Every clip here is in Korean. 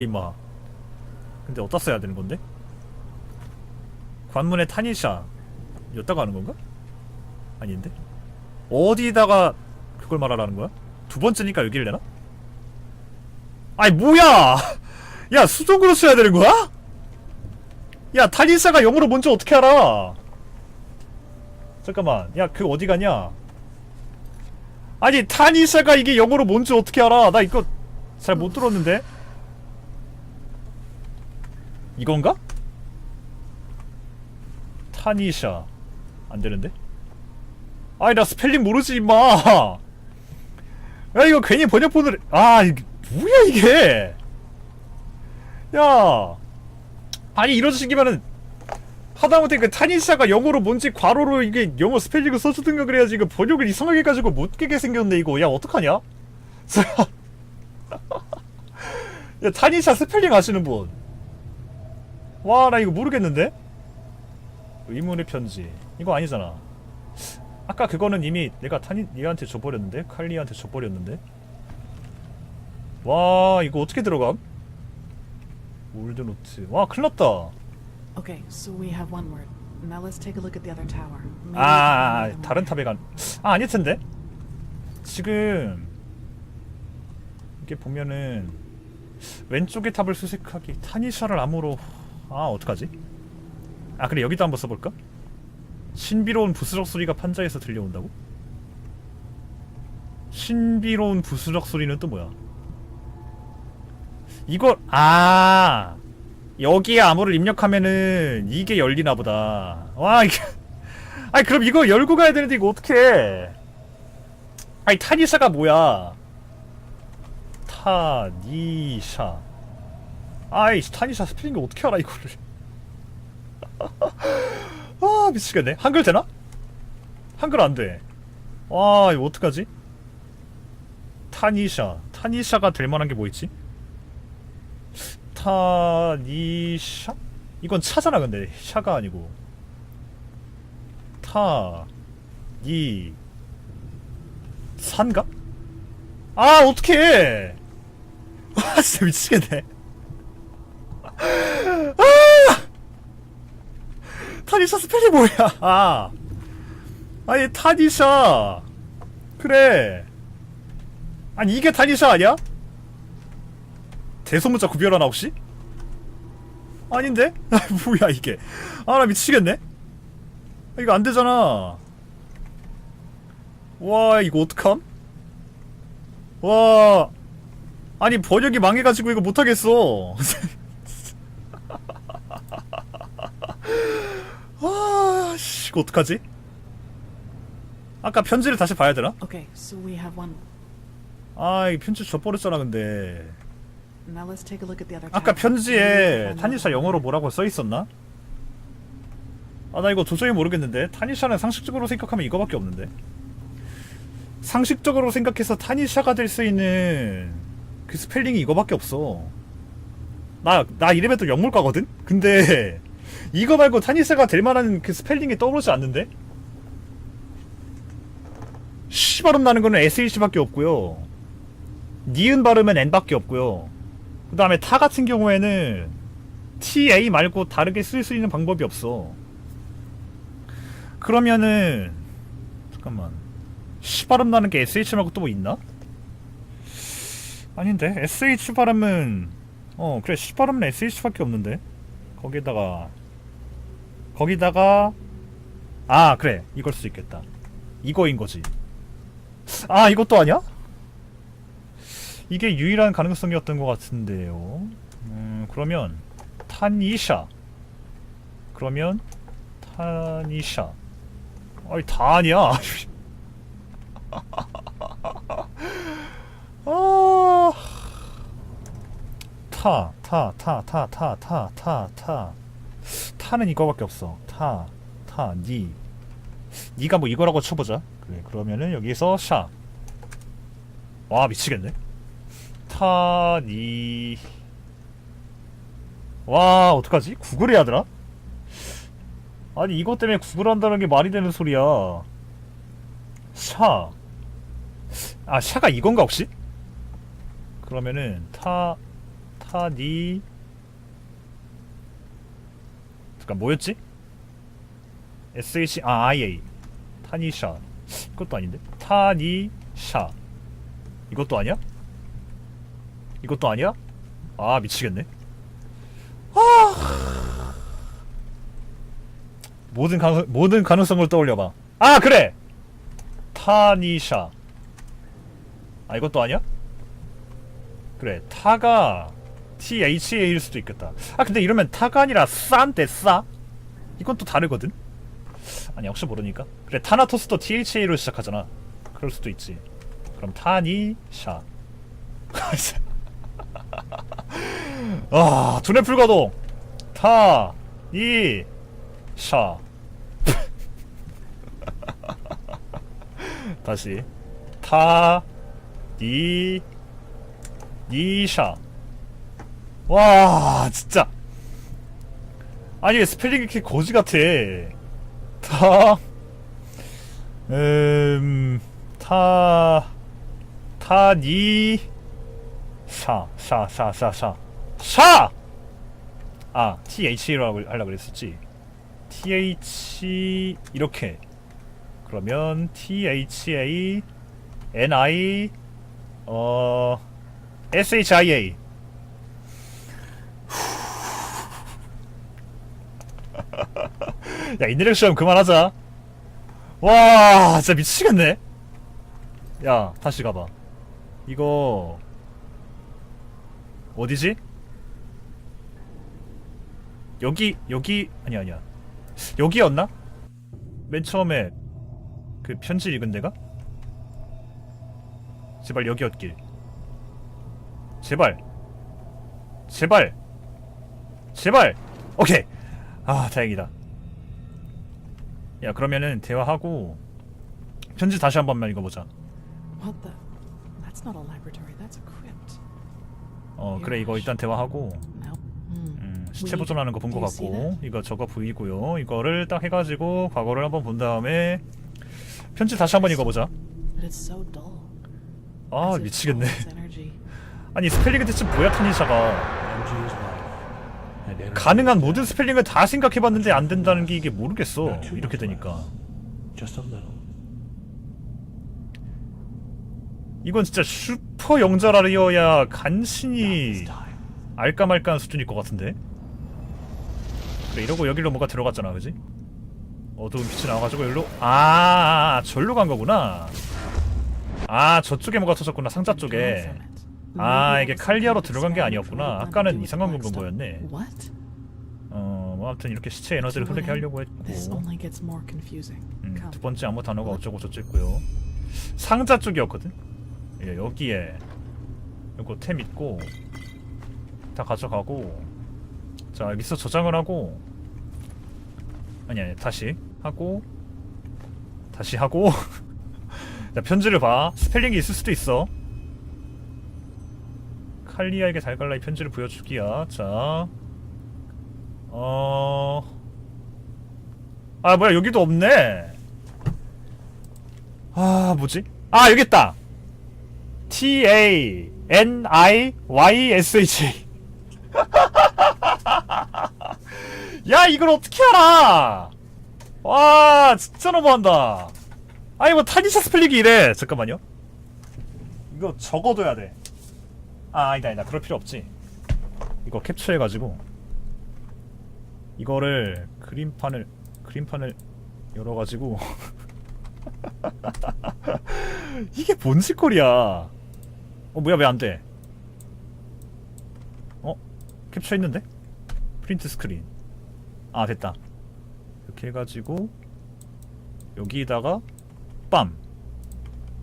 임마. 근데 어디다 써야 되는 건데? 관문에 타니샤. 여기다가 하는 건가? 아닌데? 어디다가 그걸 말하라는 거야? 두 번째니까 여기를 내나? 아니 뭐야! 야 수동으로 써야 되는 거야? 야 타니샤가 영어로 뭔지 어떻게 알아? 잠깐만 야 그 어디 가냐? 아니 타니샤가 이게 영어로 뭔지 어떻게 알아? 나 이거 잘 못 들었는데? 이건가? 타니샤. 안 되는데? 아이 나 스펠링 모르지 임마. 야 이거 괜히 번역본을 아 이게 뭐야 이게? 야. 아니 이런 식이면은 하다못해 그 타니샤가 영어로 뭔지 괄호로 이게 영어 스펠링을 써주든가 그래야지 이거 번역을 이상하게 해가지고 못 깨게 생겼네 이거. 야 어떡하냐? 야 타니샤 스펠링 아시는 분 와 나 이거 모르겠는데? 의문의 편지. 이거 아니잖아. 아까 그거는 이미 내가 타니 얘한테 줘버렸는데? 칼리한테 줘버렸는데? 와 이거 어떻게 들어감? 올드노트. 와 큰일 났다. Okay, so we have one word. Now let's take a look at the other tower. Maybe we can 아, 아, 아 them 다른. 탑에 간. 아 아닐 텐데? 지금 이게 보면은 왼쪽의 탑을 수색하기 타니샤를 암호로 아 어떡하지? 아 그래 여기도 한번 써볼까? 신비로운 부스럭 소리가 판자에서 들려온다고? 신비로운 부스럭 소리는 또 뭐야? 이걸 아! 여기에 암호를 입력하면은 이게 열리나 보다. 와 이게. 아니 그럼 이거 열고 가야 되는데 이거 어떡해? 아니 타니샤가 뭐야? 타니샤 아이 타니샤 스펠링 어떻게 알아 이거를 아 미치겠네 한글 되나? 한글 안돼 와 이거 어떡하지? 타니샤 타니샤가 될 만한 게 뭐 있지? 타니샤? 이건 차잖아 근데 샤가 아니고 타, 니, 산가? 아, 어떡해! 아, 진짜 미치겠네. 아! 타니샤 스펠이 뭐야? 아. 아니, 타니샤. 그래. 아니, 이게 타니샤 아니야? 대소문자 구별하나, 혹시? 아닌데? 아, 뭐야, 이게. 아, 나 미치겠네? 이거 안 되잖아. 와, 이거 어떡함? 와. 아니, 번역이 망해가지고 이거 못하겠어. 씨, 이거 어떡하지? 아까 편지를 다시 봐야 되나? Okay, so we have one. 아, 이 편지 줘버렸잖아, 근데. Now let's take a look at the other 아까 편지에 타니샤. 영어로 뭐라고 써 있었나? 아 나 이거 도저히 모르겠는데 타니샤는 상식적으로 생각하면 이거밖에 없는데 상식적으로 생각해서 타니샤가 될 수 있는 그 스펠링이 이거밖에 없어 나 나 이름에 또 영물가거든? 근데 이거 말고 타니샤가 될 만한 그 스펠링이 떠오르지 않는데? 시 발음 나는 거는 SH밖에 없고요 니은 발음은 N밖에 없고요 그 다음에 타 같은 경우에는 TA 말고 다르게 쓸 수 있는 방법이 없어. 그러면은 잠깐만 시 발음 나는 게 SH 말고 또 뭐 있나? 아닌데 SH 발음은 어 그래 시 발음은 SH밖에 없는데 거기다가 거기다가 아 그래 이걸 수 있겠다 이거인 거지 아 이것도 아니야? 이게 유일한 가능성이었던 것 같은데요. 음, 그러면 타니샤. 그러면 타니샤. 아니 다 아니야. 아. 타, 타, 타, 타, 타, 타, 타, 타. 타는 이거밖에 없어. 타, 타, 니. 니가 뭐 이거라고 쳐보자. 그래, 그러면은 여기서 샤. 와 미치겠네. 타 니 와 어떡하지? 구글 해야 되나? 아니 이것 때문에 구글 한다는 게 말이 되는 소리야 샤 아, 샤가 이건가 혹시? 그러면은 타 타 니 잠깐 뭐였지? SH 아 IA 타니샤. 이것도 아닌데? 타니샤. 이것도 아니야? 이것도 아니야? 아 미치겠네. 아. 모든 가능 모든 가능성을 떠올려봐. 아 그래! 타니샤. 아 이것도 아니야? 그래 타가 THA일 수도 있겠다. 아 근데 이러면 타가 아니라 싸인데 싸? 이건 또 다르거든? 아니 혹시 모르니까. 그래 타나토스도 THA로 시작하잖아. 그럴 수도 있지. 그럼 타니 샤. 아 두뇌 불가동. 타니 샤. 다시. 타 니, 니샤. 와, 진짜. 아니, 왜 스펠링이 이렇게 거지 같아. 타, 음, 타, 타, 니, 샤, 샤, 샤, 샤, 샤. 샤! 아, TH라고 하려고 그랬었지. TH, 이렇게. 그러면 THA, NI, 어 SHIA 야 인내력 시험 그만하자 와 진짜 미치겠네 야 다시 가봐 이거 어디지? 여기 여기 아니 아니야 여기였나? 맨 처음에 그 편지 읽은 데가? 제발 여기였길. 제발. 제발. 제발. 오케이. 아 다행이다. 야 그러면은 대화하고 편지 다시 한 번만 읽어보자. What the? That's not a laboratory. That's a crypt. 어 그래 이거 일단 대화하고. Hmm. 음, We 시체 보존하는 거 본 거 같고? 이거 저거 보이고요. 이거를 딱 해가지고 과거를 한번 본 다음에 편지 다시 한번 읽어보자. But it's so dull. 아 As if 미치겠네. all its energy. 아니 스펠링 대체 뭐야 타니샤가 Energy is life. And energy 가능한 모든. 스펠링을 다 생각해봤는데 안 된다는 게 이게 모르겠어. 이렇게 되니까. 이건 진짜 슈퍼 영자라리어야 간신히. 알까 말까한 수준일 것 같은데. 그래 이러고 여기로 뭐가 들어갔잖아, 그지? 어두운 빛이 나와가지고 여기로 아, 아 절로 간 거구나. 아 저쪽에 뭐가 터졌구나 상자 쪽에. 아 이게 칼리아로 들어간 게 아니었구나. 아까는 이상한 black 건 stuff. 거였네. What? 어뭐 아무튼 이렇게 시체 에너지를 흐르게 하려고 했고. 음. 두 번째 아무 단어가 어쩌고 저쩌고 있고요. 상자 쪽이었거든. 예, 여기에 요거 템 있고 다 가져가고 자 여기서 저장을 하고 아니 아니 다시 하고 다시 하고 자 편지를 봐 스펠링이 있을 수도 있어 칼리아에게 달갈라의 편지를 보여주기야 자 어... 아 뭐야 여기도 없네 아 뭐지? 아 여기 있다. T A N I Y S H. 야 이걸 어떻게 알아? 와 진짜 너무한다. 아 이거 타니샤 스펠링이 이래. 잠깐만요. 이거 적어둬야 돼. 아 아니다 아니다 그럴 필요 없지. 이거 캡처해가지고 이거를 그림판을 그림판을 열어가지고 이게 뭔 짓거리야 어 뭐야 왜 안돼 어? 캡처 했는데? 프린트 스크린 아 됐다 이렇게 해가지고 여기다가 빰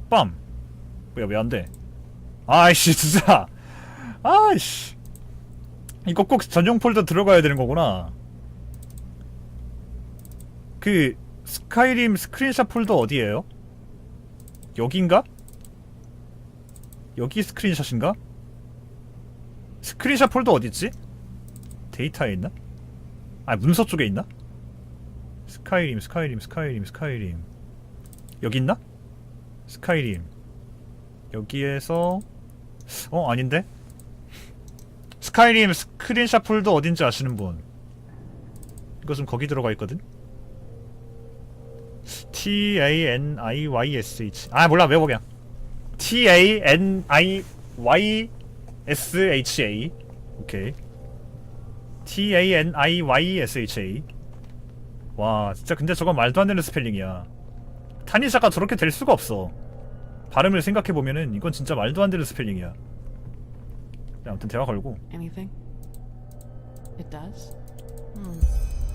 빰! 뭐야 왜 안돼 아이씨 진짜 아이씨 이거 꼭 전용 폴더 들어가야 되는 거구나 그 스카이림 스크린샷 폴더 어디에요? 여긴가? 여기 스크린샷인가? 스크린샷 폴더 어딨지? 데이터에 있나? 아 문서 쪽에 있나? 스카이림 스카이림 스카이림 스카이림 여기 있나? 스카이림 여기에서 어 아닌데? 스카이림 스크린샷 폴더 어딘지 아시는 분? 좀 거기 들어가 있거든? T A N I Y S H. 아 몰라. 외워 그냥. T A N I Y S H A. 오케이. T A N I Y S H A. 와 진짜 근데 저건 말도 안 되는 스펠링이야. 타니샤가 저렇게 될 수가 없어. 발음을 생각해 보면은 이건 진짜 말도 안 되는 스펠링이야. 네, 아무튼 대화 걸고 Anything? It does? Hmm.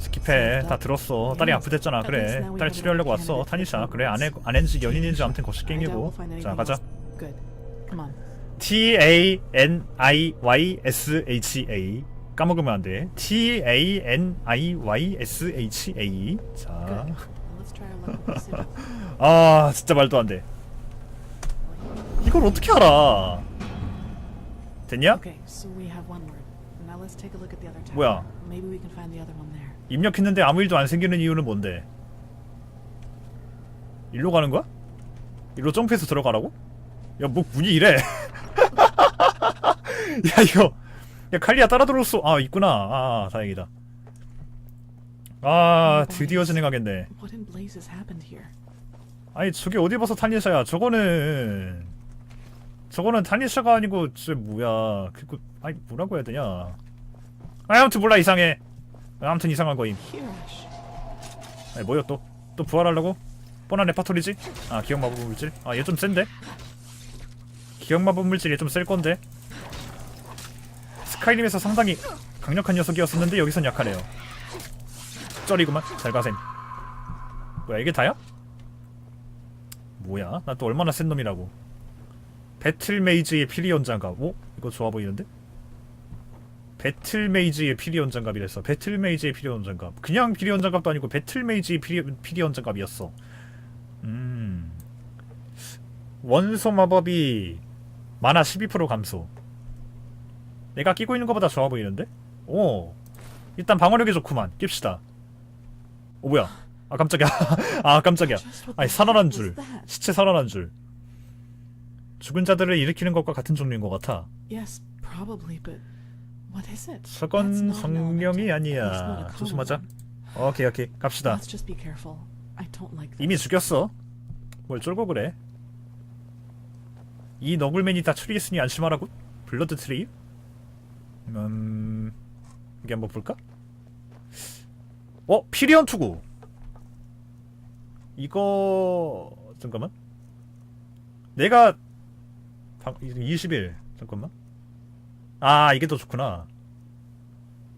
스킵해 다 들었어 딸이 아프댔잖아 그래 딸 치료하려고 왔어 타니샤 그래 아내 아낸지 연인인지 아무튼 거시 깽이고 자 가자 else. Good. Come on. T A N I Y S H A 까먹으면 안 돼 T A N I Y S H A Good. 자 Now let's try our luck with the sigil. 아 진짜 말도 안 돼. 이걸 어떻게 알아? 됐냐? 뭐야? 입력했는데 아무 일도 안 생기는 이유는 뭔데? 일로 가는 거야? 일로 점프해서 들어가라고? 야, 뭐 문이 이래? 야, 이거. 야, 칼리아 따라 들어왔어. 아, 있구나. 아, 다행이다. 아, 드디어 진행하겠네. 아니 저게 어디 봐서 타니샤야 저거는 저거는 타니샤가 아니고 저 뭐야? 그거 아니 뭐라고 해야 되냐? 아 아무튼 몰라 이상해. 아무튼 이상한 거임. 아니 뭐야 또? 또 부활하려고? 뻔한 레파토리지? 아 기억 마법 물질? 아 얘 좀 센데? 기억 마법 물질 얘 좀 셀 건데? 스카이림에서 상당히 강력한 녀석이었었는데 여기선 약하네요. 쩔이구만. 잘 가셈 뭐야 이게 다야? 뭐야? 나 또 얼마나 센 놈이라고. 배틀 메이즈의 피리온 장갑. 오? 이거 좋아 보이는데? 배틀 메이즈의 피리온 장갑이랬어. 배틀 메이즈의 피리온 장갑. 그냥 피리온 장갑도 아니고 배틀 메이즈의 피리, 피리온 장갑이었어. 음. 원소 마법이 만화 12% 감소. 내가 끼고 있는 것보다 좋아 보이는데? 오. 일단 방어력이 좋구만. 낍시다. 오 뭐야? 아 깜짝이야. 아 깜짝이야. 아니 살아난 줄? 시체 살아난 줄 죽은 자들을 일으키는 것과 같은 종류인 것 같아. Yes, probably, but what is it? 저건 성령이 아니야. 조심하자. 오케이 오케이. 갑시다. Let's just be careful. I don't like this. 이미 죽였어. 뭘 쫄고 그래? 이 너굴맨이 다 추리했으니 안심하라고? 블러드 트리? 음 이게 한번 볼까? 어 피리언 투구. 이거 잠깐만. 내가 방, 20일. 잠깐만. 아 이게 더 좋구나.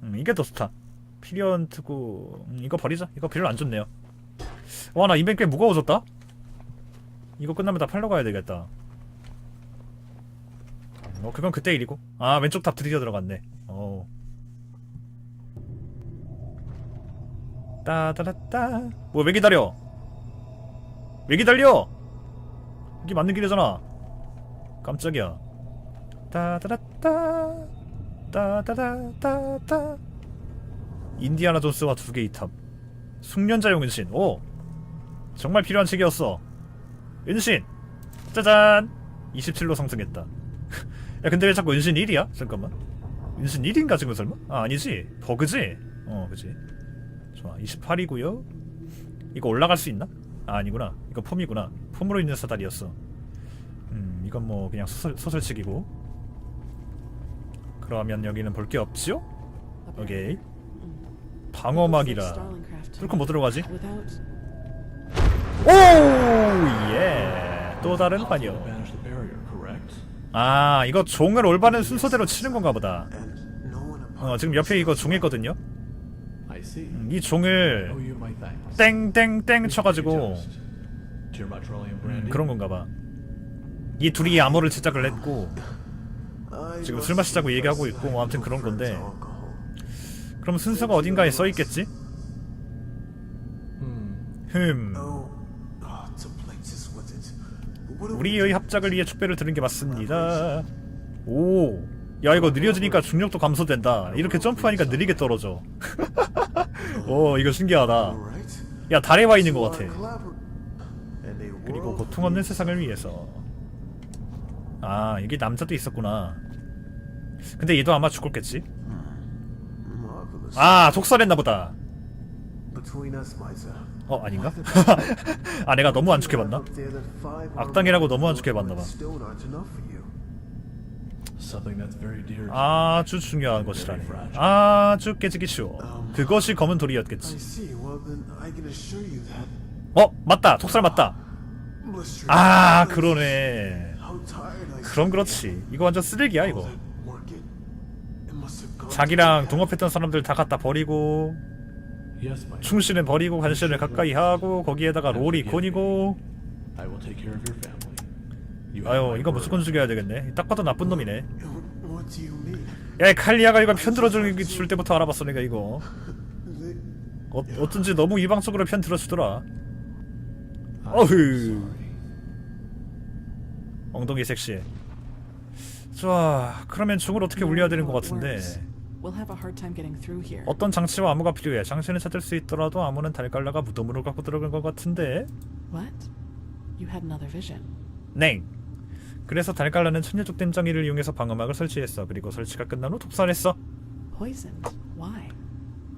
음 이게 더 좋다. 피리언 투구 음, 이거 버리자. 이거 별로 안 좋네요. 와나 인벤 꽤 무거워졌다. 이거 끝나면 다 팔러 가야 되겠다. 어 그건 그때 일이고. 아 왼쪽 탑 드디어 들어갔네. 어 따다라따. 뭐왜 기다려? 왜 기다려? 이게 맞는 길이잖아 깜짝이야. 따다라따 따다다따따. 인디아나 존스와 두 개의 탑. 숙련자용 은신. 오 정말 필요한 책이었어. 은신. 짜잔. 27로 상승했다. 야 근데 왜 자꾸 은신 1이야? 잠깐만. 은신 1인가 지금 설마? 아 아니지. 버그지? 어 그지. 좋아. 28이고요. 이거 올라갈 수 있나? 아 아니구나. 이거 폼이구나. 폼으로 있는 사다리였어. 음 이건 뭐 그냥 소설, 소설책이고 그러면 여기는 볼 게 없지요? 오케이 방어막이라. 뚫고 못 들어가지? Without 오예 또 다른 환영? 아 이거 종을 올바른 순서대로 치는 건가 보다 어 지금 옆에 이거 종 있거든요. 음, 이 종을 Oh. 땡땡땡 쳐가지고 음. 그런 건가 봐 이 둘이 암호를 제작을 했고 지금 술 마시자고 얘기하고 있고 뭐 아무튼 그런 건데. 그럼 순서가 어딘가에 써 있겠지? 흠. 우리 우리의 합작을 위해 축배를 드는 게 맞습니다. 오. 야 이거 느려지니까 중력도 감소된다. 이렇게 점프하니까 느리게 떨어져. 오 이거 신기하다. 야 달에 와 있는 것 같아. 그리고 고통 없는 세상을 위해서 아 여기 남자도 있었구나 근데 얘도 아마 죽었겠지. 아 독살했나 보다 Between us, Miser. 어 아닌가? 아 내가 너무 안 좋게 봤나? 악당이라고 너무 안 좋게 봤나 봐. Still aren't enough for you. Something that's very dear to 아주 중요한 것이라니 아주 깨지기 쉬워 그것이 검은 돌이었겠지. 어 맞다 독살 맞다 아. 그러네 그럼 그렇지. 이거 완전 쓰레기야 이거. 자기랑 동업했던 사람들 다 갖다 버리고 충실은 버리고 관실을 가까이 하고 거기에다가 롤이 곤이고. 아유 이거. 무조건 죽여야 되겠네. 딱 봐도 나쁜 놈이네? 야이 칼리아가 이거 편들어 줄 때부터 알아봤어 내가 이거? 어, 어쩐지 너무 일방적으로 편 들어주더라. I'm 어휴. 엉덩이 섹시해 좋아 그러면 중을 어떻게 울려야 되는 것 같은데. 어떤 장치와 암호가 필요해 장치는 찾을 수 있더라도 암호는 달깔라가 무덤으로 갖고 들어간 것 같은데. 냉 그래서 달깔라는 천녀족 댐장이를 이용해서 방어막을 설치했어 그리고 설치가 끝난 후 독살했어?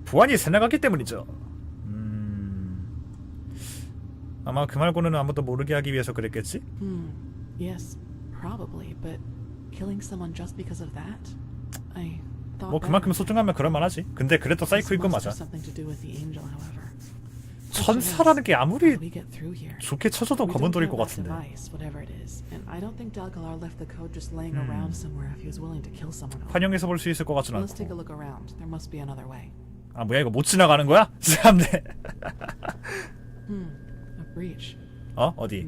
부안이 새나갔기 때문이죠 음... 아마 그 말고는 아무도 모르게 하기 위해서 그랬겠지? Hmm. Yes, probably, but killing someone just because of that? I thought 뭐 그만큼. 소중하면 그럴만하지 근데 그래도 사이코인 건 맞아 have something to do with the angel, however. 천사라는 게 아무리. 좋게 쳐줘도 We 검은 돌일 것 같은데 device, whatever it is, and I don't think Dalgalar left the code just laying around somewhere if he was willing to kill someone. over it. 환영해서 볼 수 있을 것 같진 Let's take a 않고 look around. There must be another way. 아 뭐야 이거 못 지나가는 거야? 참네 Hmm. A breach. 어? 어디?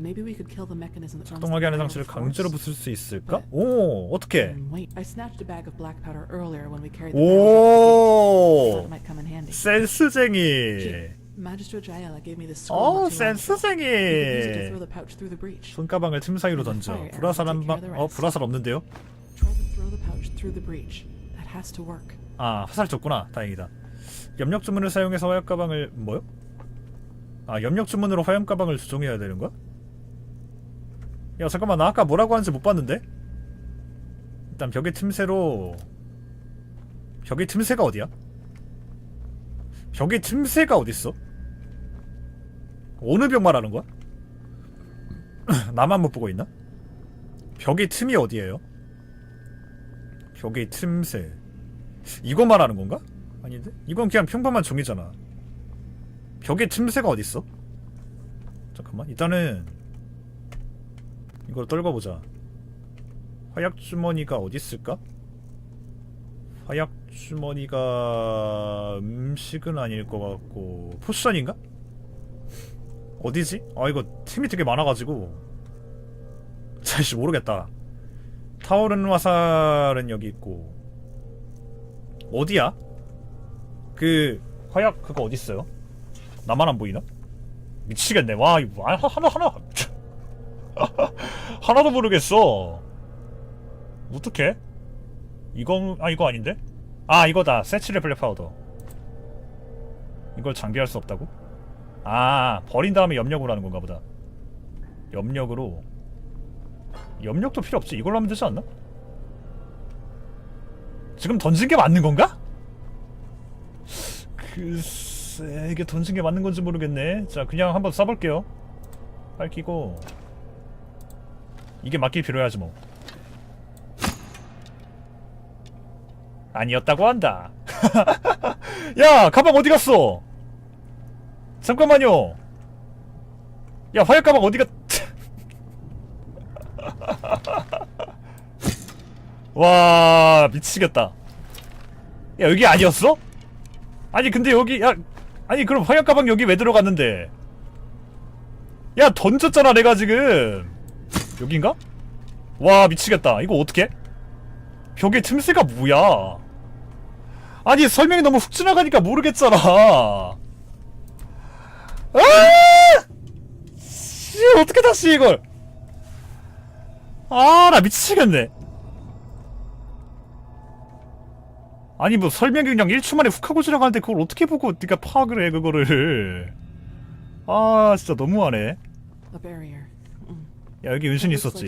작동하게 하는 장치를 강제로. 부술 수 있을까? 오 어떻게? Hmm, 오. 센스쟁이 어 센스쟁이. 손가방을 틈 사이로 던져 불화살 한 방 어 불화살 없는데요? Breach. That has to work. 아 화살 줬구나 다행이다 염력 주문을 사용해서 화염 가방을 뭐요? 아 염력 주문으로 화염 가방을 조종해야 되는 거야? 야 잠깐만 나 아까 뭐라고 하는지 못 봤는데? 일단 벽의 틈새로 벽의 틈새가 어디야? 벽의 틈새가 어딨어? 어느 벽 말하는 거야? 나만 못 보고 있나? 벽의 틈이 어디예요? 벽의 틈새 이거 말하는 건가? 아닌데? 이건 그냥 평범한 종이잖아. 벽에 틈새가 어딨어? 잠깐만 일단은 이걸 떨궈보자. 화약 주머니가 어디 있을까? 화약 주머니가 음식은 아닐 것 같고 포션인가? 어디지? 아 이거 틈이 되게 많아가지고 사실 모르겠다. 타오르는 화살은 여기 있고 어디야? 그 화약 그거 어디 있어요? 나만 안 보이나? 미치겠네. 와 이거 아, 하나 하나 하나도 모르겠어. 어떡해? 이건 아 이거 아닌데? 아 이거다. 세치레 블랙 파우더. 이걸 장비할 수 없다고? 아 버린 다음에 염력으로 하는 건가 보다. 염력으로 염력도 필요 없지. 이걸로 하면 되지 않나? 지금 던진 게 맞는 건가? 글쎄 이게 던진 게 맞는 건지 모르겠네. 자 그냥 한번 쏴볼게요. 밝히고. 이게 맞길 빌어야지 뭐. 아니었다고 한다. 야 가방 어디 갔어? 잠깐만요. 야 화약 가방 어디 갔 와 미치겠다. 야 여기 아니었어? 아니 근데 여기 야 아니 그럼 화약 가방 여기 왜 들어갔는데? 야 던졌잖아 내가 지금. 여긴가? 와 미치겠다. 이거 어떻게? 벽에 틈새가 뭐야? 아니 설명이 너무 훅 지나가니까 모르겠잖아. 아! 씨 어떻게 다시 이걸? 아 나 미치겠네 아니 뭐 설명이 그냥 1초 만에 훅 하고 지나가는데 그걸 어떻게 보고 네가 파악을 해 그거를 아 진짜 너무하네. 야 여기 은신이 있었지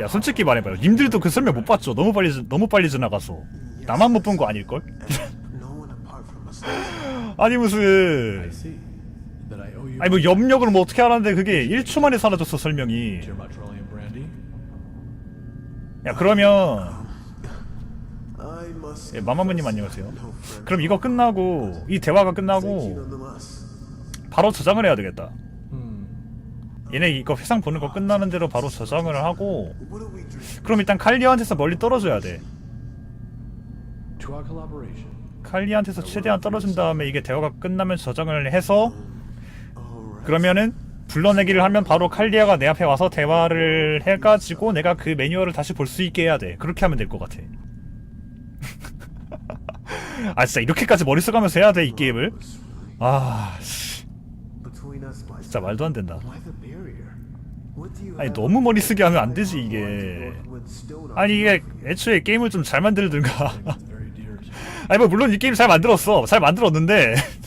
야 솔직히 말해봐요 님들도 그 설명 못 봤죠 너무 빨리 지- 너무 빨리 지나가서 나만 못 본 거 아닐걸? 아니 무슨. 아니 뭐 염력을 뭐 어떻게 하라는데 그게 1초 만에 사라졌어 설명이. 야 그러면. 예, 마마무님 안녕하세요. 그럼 이거 끝나고 이 대화가 끝나고. 바로 저장을 해야 되겠다 Hmm. 얘네 이거 회상 보는 거 끝나는 대로 바로 저장을 하고? 그럼 일단 칼리한테서 멀리 떨어져야 돼. 칼리한테서 최대한 떨어진 다음에 이게 대화가 끝나면 저장을 해서. 그러면은 불러내기를 하면 바로 칼리아가 내 앞에 와서 대화를 해가지고 내가 그 매뉴얼을 다시 볼 수 있게 해야 돼. 그렇게 하면 될 것 같아. 아 진짜 이렇게까지 머리 써가면서 해야 돼 이 게임을? 아 씨, 진짜 말도 안 된다. 아니 너무 머리 쓰게 하면 안 되지 이게. 아니 이게 애초에 게임을 좀 잘 만들든가. 아니 뭐 물론 이 게임 잘 만들었어. 잘 만들었는데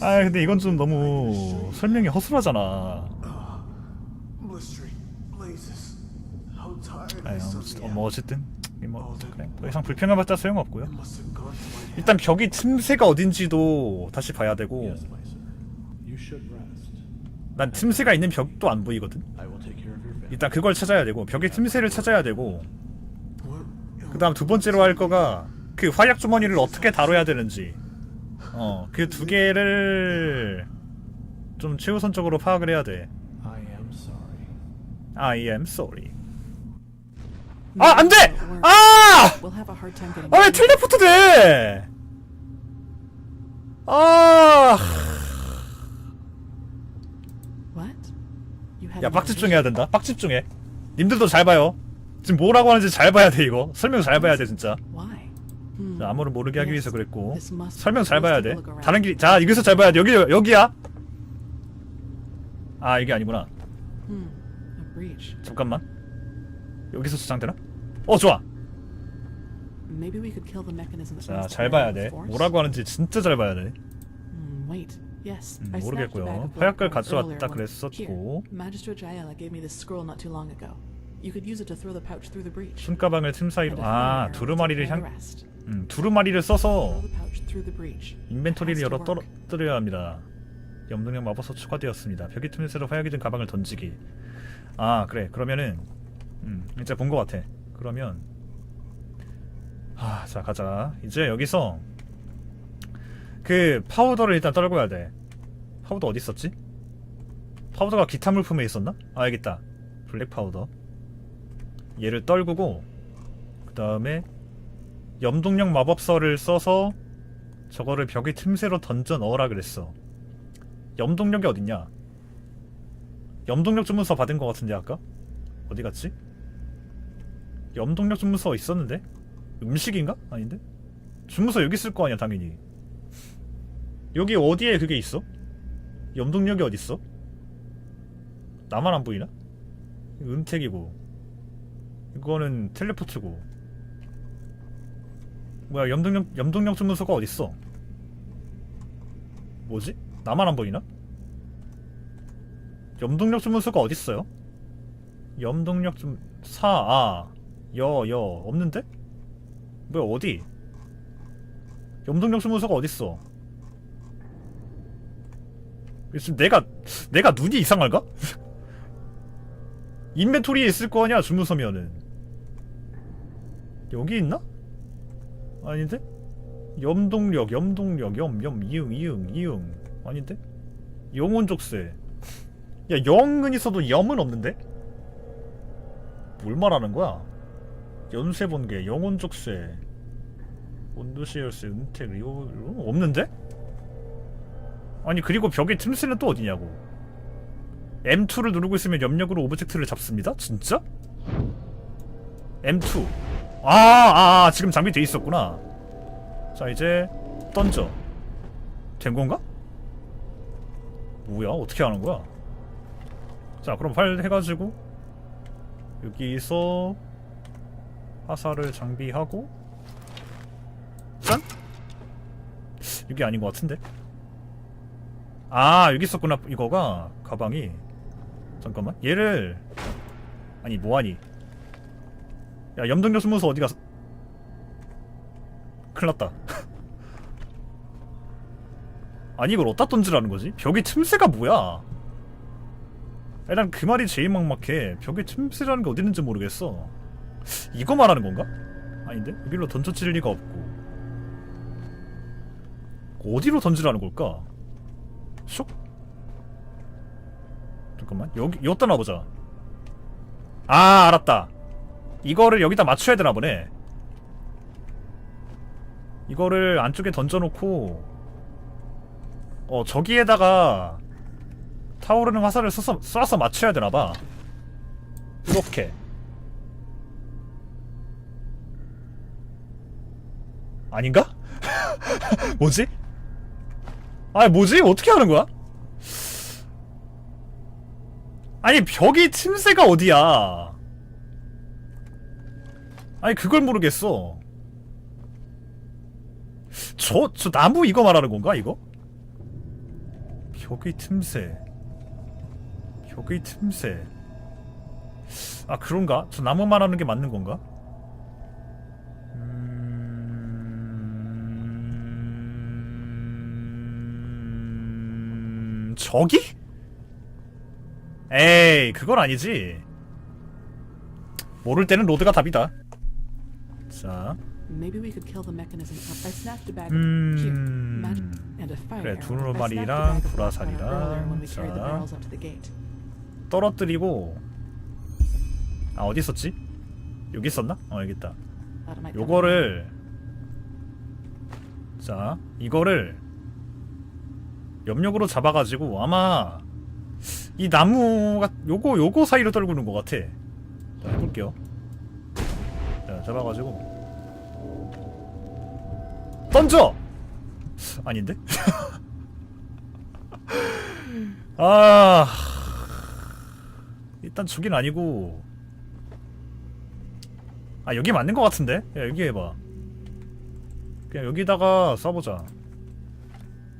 아 근데 이건 좀 너무 설명이 허술하잖아 I 어. 뭐 어쨌든 이뭐 그래 더 이상 불평해봤자 소용없고요. 일단 벽이 틈새가 어딘지도 다시 봐야 되고. 난 틈새가 있는 벽도 안 보이거든. 일단 그걸 찾아야 되고 벽의 틈새를 찾아야 되고? 그 다음 두 번째로 할 거가 그 화약 주머니를 어떻게 다뤄야 되는지 어 그 두 개를 좀 최우선적으로 파악을 해야 돼 I am sorry. I am sorry 아 안돼! won't work. 아! We'll have a hard time getting. 아 왜. 텔레포트 돼? 아, What? You had 야 an 빡 ambition? 집중 해야 된다. 빡 집 중해. 님들도 잘 봐요. 지금 뭐라고 하는지 잘 봐야 돼 이거. 설명 잘 봐야 돼 진짜. Why? Hmm. 자, 아무를 모르게 하기 위해서 그랬고 설명 잘 봐야 돼. 다른 길, 자 여기서 잘 봐야 돼. 여기 여기야. 아 이게 아니구나. Hmm. 잠깐만. 여기서 저장되나? 어 좋아. Maybe we could kill the mechanism that 자 runs the 잘 봐야 돼. 뭐라고 하는지 진짜 잘 봐야 돼. Hmm. 음, 모르겠고요. 화약을 가져왔다 그랬었고. 손가방을 틈 사이로 아 두루마리를 향. 음, 두루마리를 써서. 인벤토리를 열어. 떨어뜨려야 합니다. 염동력 마법서 추가되었습니다. 벽이 틈새로 화약이 든 가방을 던지기. 아 그래 그러면은 음 이제 본 것 같아. 그러면 아자 가자. 이제 여기서 그 파우더를 일단 떨궈야 돼. 파우더 어디 있었지? 파우더가 기타 물품에 있었나? 아 여기 있다. 블랙 파우더. 얘를 떨구고 그 다음에 염동력 마법서를 써서 저거를 벽의 틈새로 던져 넣으라 그랬어. 염동력이 어딨냐? 염동력 주문서 받은 것 같은데 아까? 어디 갔지? 염동력 주문서 있었는데? 음식인가? 아닌데? 주문서 여기 있을 거 아니야 당연히. 여기 어디에 그게 있어? 염동력이 어딨어? 나만 안 보이나? 은택이고 이거는 텔레포트고 뭐야 염동력 염동력 주문서가 어딨어? 뭐지? 나만 안 보이나? 염동력 주문서가 어딨어요? 염동력 좀 사 아 여 여 없는데? 뭐야 어디? 염동력 주문서가 어딨어? 지금 내가 내가 눈이 이상할까? 인벤토리에 있을 거 아니야 주문서면은 여기 있나? 아닌데? 염동력, 염동력, 염, 염, 이응, 이응, 이응. 아닌데? 영혼 족쇄. 야, 영은 있어도 염은 없는데? 뭘 말하는 거야? 연쇄 번개, 영혼 족쇄, 온도시 열쇠, 은택, 이거, 이거 없는데? 아니, 그리고 벽의 틈새는 또 어디냐고. M2를 누르고 있으면 염력으로 오브젝트를 잡습니다? 진짜? M2. 아, 아, 아, 지금 장비 돼 있었구나. 자, 이제 던져. 된 건가? 뭐야? 어떻게 하는 거야? 자, 그럼 활 해가지고 여기서 화살을 장비하고 짠? 여기 아닌 것 같은데? 아, 여기 있었구나. 이거가 가방이 잠깐만. 얘를 아니 뭐하니 야 염동력 스무스 어디 갔어 큰일났다 아니 이걸 어디다 던지라는 거지? 벽에 틈새가 뭐야 일단 그 말이 제일 막막해 벽에 틈새라는 게 어디 있는지 모르겠어 이거 말하는 건가? 아닌데? 여기로 던져질 리가 없고 어디로 던지라는 걸까? 슉? 잠깐만 여기 여기다 놔보자 아 알았다 이거를 여기다 맞춰야 되나 보네 이거를 안쪽에 던져놓고 어 저기에다가 타오르는 화살을 쏴서, 쏴서 맞춰야 되나봐 이렇게 아닌가? 뭐지? 아니 뭐지? 어떻게 하는 거야? 아니 벽이 틈새가 어디야 아니 그걸 모르겠어 저, 저 나무 이거 말하는 건가 이거? 벽의 틈새 벽의 틈새 아 그런가? 저 나무 말하는 게 맞는 건가? 음... 저기? 에이 그건 아니지 모를 때는 로드가 답이다 자 Maybe we could kill the mechanism. I snatched a bag of 음... here, magic, and a fire 그래, arrow. I snatched a 두루마리랑 bag of 불화살이랑, we carried the 자. barrels up to the gate. 떨어뜨리고 아 어디 있었지? 여기 있었나? 어 여기 있다 Thought it might come in handy. 요거를 자 이거를 염력으로 잡아가지고 아마 이 나무가 요거 요거 사이로 떨구는 것 같아 자 해볼게요 자 잡아가지고. 던져! 아닌데? 아 일단 저긴 아니고. 아 여기 맞는 것 같은데? 야 여기 해봐. 그냥 여기다가 쏴보자.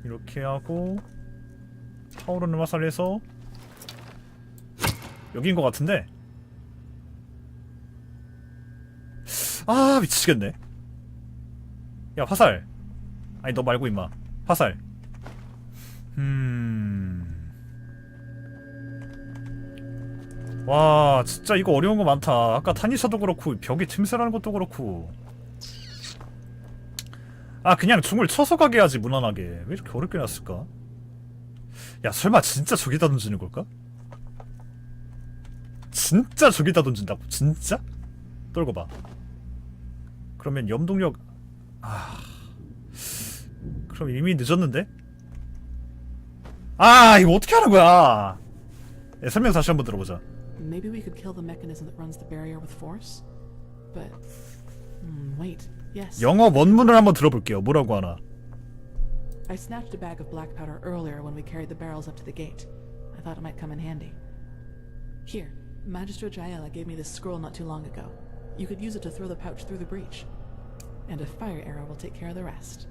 이렇게 하고 타오르는 화살에서 여기인 것 같은데 아 미치겠네. 야 화살. 아니 너 말고 임마. 화살. 음와 진짜 이거 어려운 거 많다. 아까 타니샤도 그렇고 벽에 틈새라는 것도 그렇고. 아 그냥 중을 쳐서 가게 하지 무난하게. 왜 이렇게 어렵게 놨을까? 야 설마 진짜 저기다 던지는 걸까? 진짜 저기다 던진다고? 진짜? 떨고 봐 그러면 염동력 아 그럼 이미 늦었는데? 아 이거 어떻게 하는 거야 예, 설명 다시 한번 들어보자 Maybe we could kill the mechanism that runs the barrier with force? But. Hmm, wait. Yes. 영어 원문을 한번 들어볼게요 뭐라고 하나 I snatched a bag of black powder earlier when we carried the barrels up to the gate. I thought it might come in handy. Here, Magister Jaela gave me this scroll not too long ago. You could use it to throw the pouch through the breach. And a fire arrow will take care of the rest.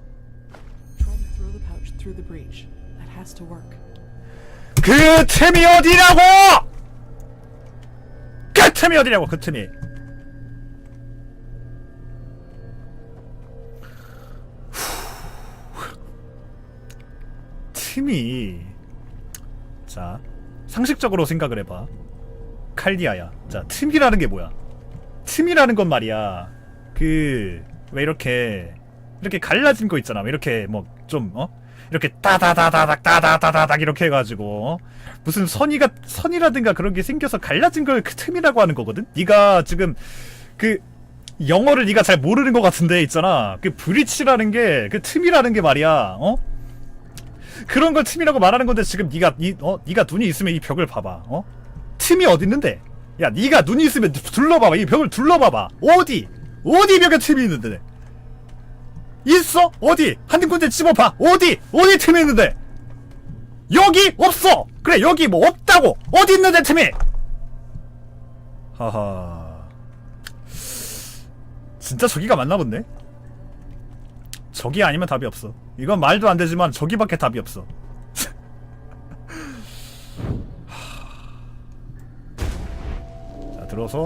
Try to throw the pouch through the breach. That has to work. 그 틈이 어디라고! 그 틈이 어디냐고 그 틈이 틈이 자 상식적으로 생각을 해봐 칼리아야 자 틈이라는 게 뭐야 틈이라는 건 말이야 그 왜 이렇게 이렇게 갈라진 거 있잖아 왜 이렇게 뭐 좀 어? 이렇게 따다다다닥 따다다다닥 이렇게 해가지고 어? 무슨 선이가 선이라든가 그런 게 생겨서 갈라진 걸 그 틈이라고 하는 거거든. 네가 지금 그 영어를 네가 잘 모르는 것 같은데 있잖아. 그 브리치라는 게 그 틈이라는 게 말이야. 어? 그런 걸 틈이라고 말하는 건데 지금 네가 이, 어 네가 눈이 있으면 이 벽을 봐봐. 어? 틈이 어디 있는데? 야 네가 눈이 있으면 둘러봐봐. 이 벽을 둘러봐봐. 어디? 어디 벽에 틈이 있는데? 있어? 어디? 한 군데 집어봐. 어디? 어디 틈이 있는데? 여기 없어. 그래 여기 뭐 없다고. 어디 있는데 틈이? 하하. 진짜 저기가 맞나 본데? 저기 아니면 답이 없어. 이건 말도 안 되지만 저기밖에 답이 없어. 자, 들어서